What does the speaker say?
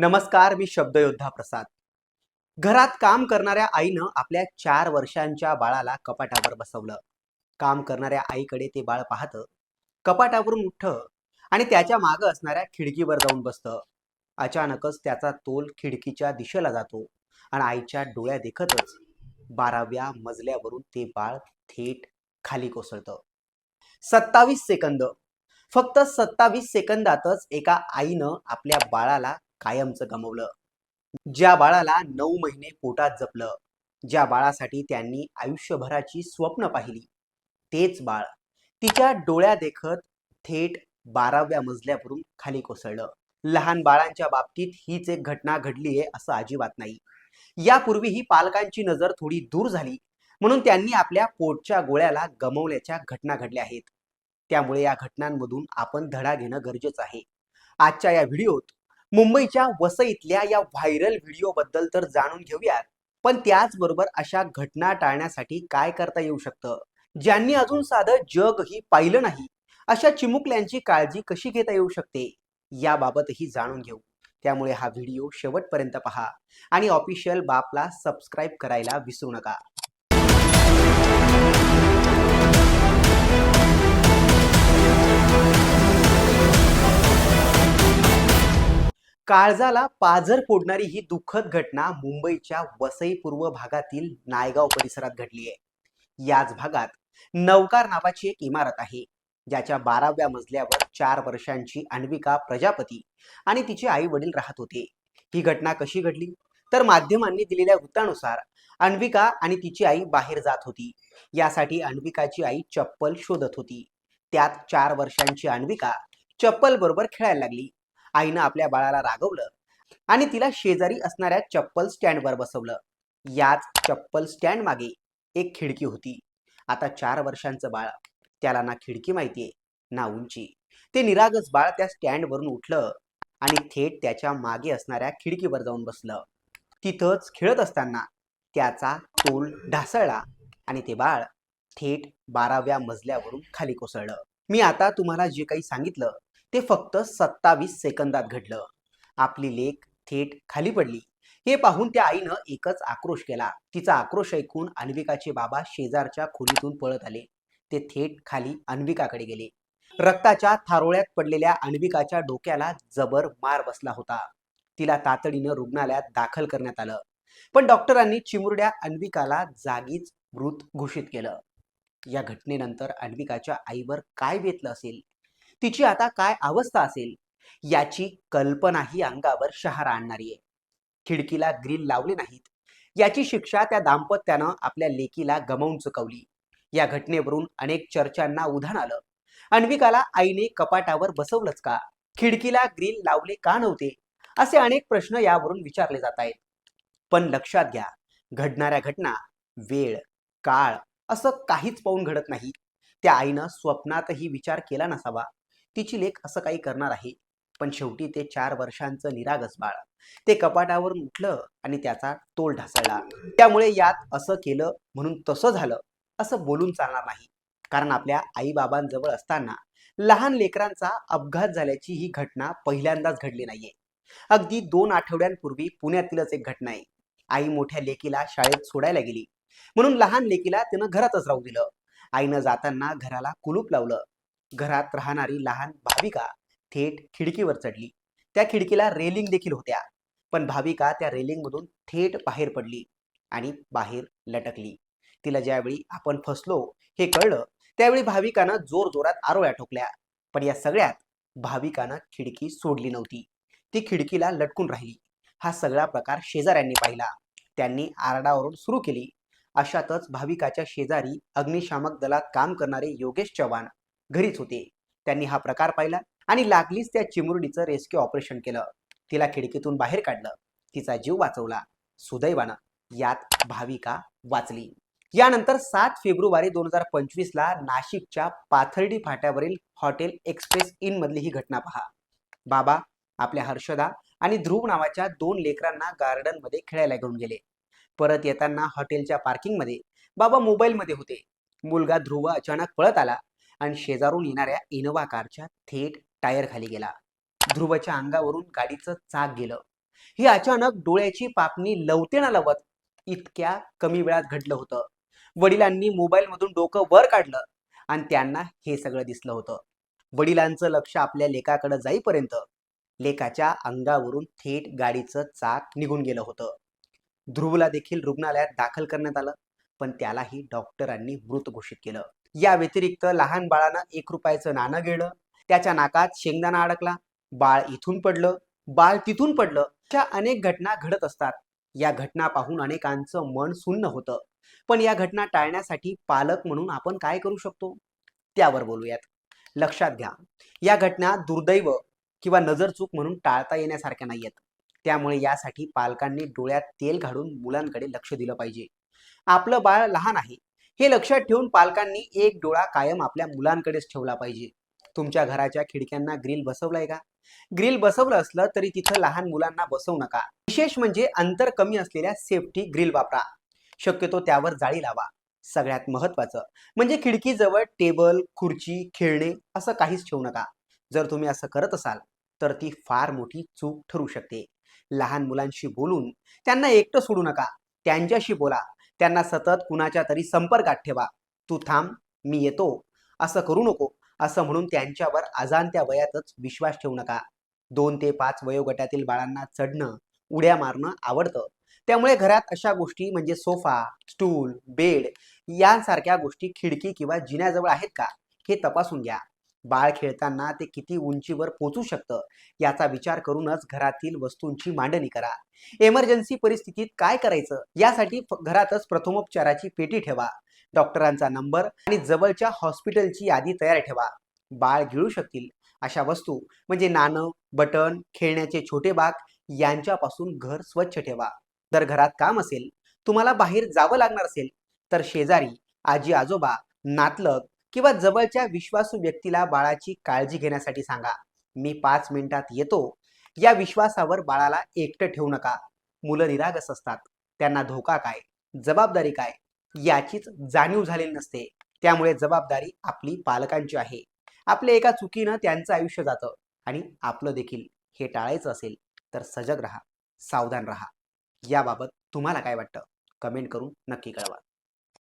नमस्कार मी शब्दयोद्धा प्रसाद. घरात काम करणाऱ्या आईनं आपल्या चार वर्षांच्या बाळाला कपाटावर बसवलं. काम करणाऱ्या आईकडे ते बाळ पाहतं कपाटावरून उठतं आणि त्याच्या मागं असणाऱ्या खिडकीवर जाऊन बसतं. अचानकच त्याचा तोल खिडकीच्या दिशेला जातो आणि आईच्या डोळ्या देखतच बाराव्या मजल्यावरून ते बाळ थेट खाली कोसळतं. सत्तावीस सेकंद. फक्त सत्तावीस सेकंदातच एका आईनं आपल्या बाळाला कायमचं गमवलं. ज्या बाळाला नऊ महिने पोटात जपलं ज्या बाळासाठी त्यांनी आयुष्यभराची स्वप्न पाहिली तेच बाळ तिच्या डोळ्या देखत थेट बाराव्या मजल्यावरून खाली कोसळलं. लहान बाळांच्या बाबतीत हीच एक घटना घडली आहे असं अजिबात नाही. यापूर्वी ही पालकांची नजर थोडी दूर झाली म्हणून त्यांनी आपल्या पोटच्या गोळ्याला गमवल्याच्या घटना घडल्या आहेत. त्यामुळे या घटनांमधून आपण धडा घेणं गरजेचं आहे. आजच्या या व्हिडिओत मुंबईच्या वसईतल्या या व्हायरल व्हिडिओ बद्दल तर जाणून घेऊयात. पण त्याचबरोबर अशा घटना टाळण्यासाठी काय करता येऊ शकतं? ज्यांनी अजून साधं जगही पाहिलं नाही अशा चिमुकल्यांची काळजी कशी घेता येऊ शकते? याबाबतही जाणून घेऊ. त्यामुळे हा व्हिडिओ शेवटपर्यंत पहा आणि ऑफिशियल बापला सबस्क्राईब करायला विसरू नका. काळजाला पाझर फोडणारी ही दुःखद घटना मुंबईच्या वसई पूर्व भागातील नायगाव परिसरात घडली आहे. याच भागात नवकार नावाची एक इमारत आहे ज्याच्या बाराव्या मजल्यावर चार वर्षांची अन्विका प्रजापती आणि तिचे आई वडील राहत होते. ही घटना कशी घडली? तर माध्यमांनी दिलेल्या वृत्तानुसार अन्विका आणि तिची आई बाहेर जात होती. यासाठी अन्विकाची आई चप्पल शोधत होती. त्यात चार वर्षांची अन्विका चप्पल बरोबर खेळायला लागली. आईनं आपल्या बाळाला रागवलं आणि तिला शेजारी असणाऱ्या चप्पल स्टँडवर बसवलं. याच चप्पल स्टँड मागे एक खिडकी होती. आता चार वर्षांचं बाळ त्याला ना खिडकी माहितीये ना उंची. ते निरागस बाळ त्या स्टँडवरून उठलं आणि थेट त्याच्यामागे असणाऱ्या खिडकीवर जाऊन बसलं. तिथंच खेळत असताना त्याचा तोल ढासळला आणि ते बाळ थेट बाराव्या मजल्यावरून खाली कोसळलं. मी आता तुम्हाला जे काही सांगितलं ते फक्त सत्तावीस सेकंदात घडलं. आपली लेक थेट खाली पडली. हे पाहून त्या आईनं एकच आक्रोश केला. तिचा आक्रोश ऐकून अन्विकाचे बाबा शेजारच्या खोलीतून पळत आले. ते थेट खाली अन्विकाकडे गेले. रक्ताच्या थारोळ्यात पडलेल्या अन्विकाच्या डोक्याला जबर मार बसला होता. तिला तातडीनं रुग्णालयात दाखल करण्यात आलं. पण डॉक्टरांनी चिमुरड्या अन्विकाला जागीच मृत घोषित केलं. या घटनेनंतर अन्विकाच्या आईवर काय बेतलं असेल? तिची आता काय अवस्था असेल? याची कल्पनाही अंगावर शहारा आणणारी आहे. खिडकीला ग्रिल लावले नाहीत. याची शिक्षा त्या दाम्पत्यानं आपल्या लेकीला गमावून चुकवली. या घटनेवरून अनेक चर्चांना उधाण आलं. अन्विकाला आईने कपाटावर बसवलंच का? खिडकीला ग्रिल लावले का नव्हते? असे अनेक प्रश्न यावरून विचारले जात आहेत. पण लक्षात घ्या घडणाऱ्या घटना वेळ काळ असं काहीच पाहून घडत नाही. त्या आईनं स्वप्नातही विचार केला नसावा. तिची लेख असं काही करणार आहे. पण शेवटी ते चार वर्षांचं निरागस बाळ. ते कपाटावर उठलं आणि त्याचा तोल ढासळला. त्यामुळे यात असं केलं म्हणून तसं झालं असं बोलून चालणार नाही. कारण आपल्या आईबाबांजवळ असताना लहान लेकरांचा अपघात झाल्याची ही घटना पहिल्यांदाच घडली नाहीये. अगदी दोन आठवड्यांपूर्वी पुण्यातीलच एक घटना आहे. आई मोठ्या लेकीला शाळेत सोडायला गेली. म्हणून लहान लेकीला तिनं घरातच राहू दिलं. आईनं जाताना घराला कुलूप लावलं. घरात राहणारी लहान भाविका थेट खिडकीवर चढली. त्या खिडकीला रेलिंग देखील होत्या पण भाविका त्या रेलिंगमधून थेट बाहेर पडली आणि बाहेर लटकली. तिला ज्यावेळी आपण फसलो हे कळलं त्यावेळी भाविकानं जोर जोरात आरोळ्या ठोकल्या पण या सगळ्यात भाविकानं खिडकी सोडली नव्हती. ती खिडकीला लटकून राहिली. हा सगळा प्रकार शेजाऱ्यांनी पाहिला. त्यांनी आरडाओरड सुरू केली. अशातच भाविकाच्या शेजारी अग्निशामक दलात काम करणारे योगेश चव्हाण घरीच होते. त्यांनी हा प्रकार पाहिला आणि लागलीच त्या चिमुरडीचं रेस्क्यू ऑपरेशन केलं. तिला खिडकीतून बाहेर काढलं. तिचा जीव वाचवला. सुदैवानं यात भाविका वाचली. यानंतर सात फेब्रुवारी दोन हजार पंचवीस ला नाशिकच्या पाथर्डी फाट्यावरील हॉटेल एक्सप्रेस इन मधली ही घटना पहा. बाबा आपल्या हर्षदा आणि ध्रुव नावाच्या दोन लेकरांना गार्डनमध्ये खेळायला घेऊन गेले. परत येताना हॉटेलच्या पार्किंगमध्ये बाबा मोबाईलमध्ये होते. मुलगा ध्रुव अचानक पळत आला. आणि शेजारून येणाऱ्या इनोवा कारच्या थेट टायर खाली गेला. ध्रुवच्या अंगावरून गाडीचं चाक गेलं. ही अचानक डोळ्याची पापणी लवते ना लवत इतक्या कमी वेळात घडलं होतं. वडिलांनी मोबाईलमधून डोकं वर काढलं आणि त्यांना हे सगळं दिसलं होतं. वडिलांचं लक्ष आपल्या लेकाकडे जाईपर्यंत लेकाच्या अंगावरून थेट गाडीचं चाक निघून गेलं होतं. ध्रुवला देखील रुग्णालयात दाखल करण्यात आलं पण त्यालाही डॉक्टरांनी मृत घोषित केलं. या व्यतिरिक्त लहान बाळानं एक रुपयाचं नाणं गेलं त्याच्या नाकात शेंगदाणा अडकला बाळ इथून पडलं बाळ तिथून पडलं अशा अनेक घटना घडत असतात. या घटना पाहून अनेकांचं मन सुन्न होतं. पण या घटना टाळण्यासाठी पालक म्हणून आपण काय करू शकतो? त्यावर बोलूयात. लक्षात घ्या या घटना दुर्दैव किंवा नजरचूक म्हणून टाळता येण्यासारख्या नाही त्यामुळे यासाठी पालकांनी डोळ्यात तेल घालून मुलांकडे लक्ष दिलं पाहिजे. आपलं बाळ लहान आहे हे लक्षात ठेवून पालकांनी एक डोळा कायम आपल्या मुलांकडेच ठेवला पाहिजे. तुमच्या घराच्या खिडक्यांना ग्रिल बसवलाय का? ग्रिल बसवलं असलं तरी तिथं लहान मुलांना बसवू नका. विशेष म्हणजे अंतर कमी असलेल्या सेफ्टी ग्रिल वापरा. शक्यतो त्यावर जाळी लावा. सगळ्यात महत्वाचं म्हणजे खिडकीजवळ टेबल खुर्ची खेळणे असं काहीच ठेवू नका. जर तुम्ही असं करत असाल तर ती फार मोठी चूक ठरू शकते. लहान मुलांशी बोलून त्यांना एकटं सोडू नका. त्यांच्याशी बोला. त्यांना सतत कुणाच्या तरी संपर्कात ठेवा. तू थांब मी येतो. असं करू नको. असं म्हणून त्यांच्यावर अजाणत्या वयातच विश्वास ठेवू नका. दोन ते पाच वयोगटातील बाळांना चढणं उड्या मारणं आवडतं. त्यामुळे घरात अशा गोष्टी म्हणजे सोफा स्टूल बेड यांसारख्या गोष्टी खिडकी किंवा जिन्याजवळ आहेत का? हे तपासून घ्या. बाळ खेळताना ते किती उंचीवर पोचू शकतं याचा विचार करूनच घरातील वस्तूंची मांडणी करा. एमर्जन्सी परिस्थितीत काय करायचं? यासाठी घरातच प्रथमोपचाराची पेटी ठेवा. डॉक्टरांचा नंबर आणि जवळच्या हॉस्पिटलची यादी तयार ठेवा. बाळ गिळू शकतील. अशा वस्तू म्हणजे नाणं बटन खेळण्याचे छोटे बाग यांच्यापासून घर स्वच्छ ठेवा. जर घरात काम असेल तुम्हाला बाहेर जावं लागणार असेल तर शेजारी आजी आजोबा नातलग किंवा जवळच्या विश्वासू व्यक्तीला बाळाची काळजी घेण्यासाठी सांगा. मी पाच मिनिटात येतो. या विश्वासावर बाळाला एकटं ठेवू नका. मुलं निरागस असतात. त्यांना धोका काय? जबाबदारी काय? याचीच जाणीव झालेली नसते. त्यामुळे जबाबदारी आपली पालकांची आहे. आपल्या एका चुकीनं त्यांचं आयुष्य जातं आणि आपलं देखील. हे टाळायचं असेल तर सजग राहा. सावधान राहा. याबाबत तुम्हाला काय वाटतं? कमेंट करून नक्की कळवा.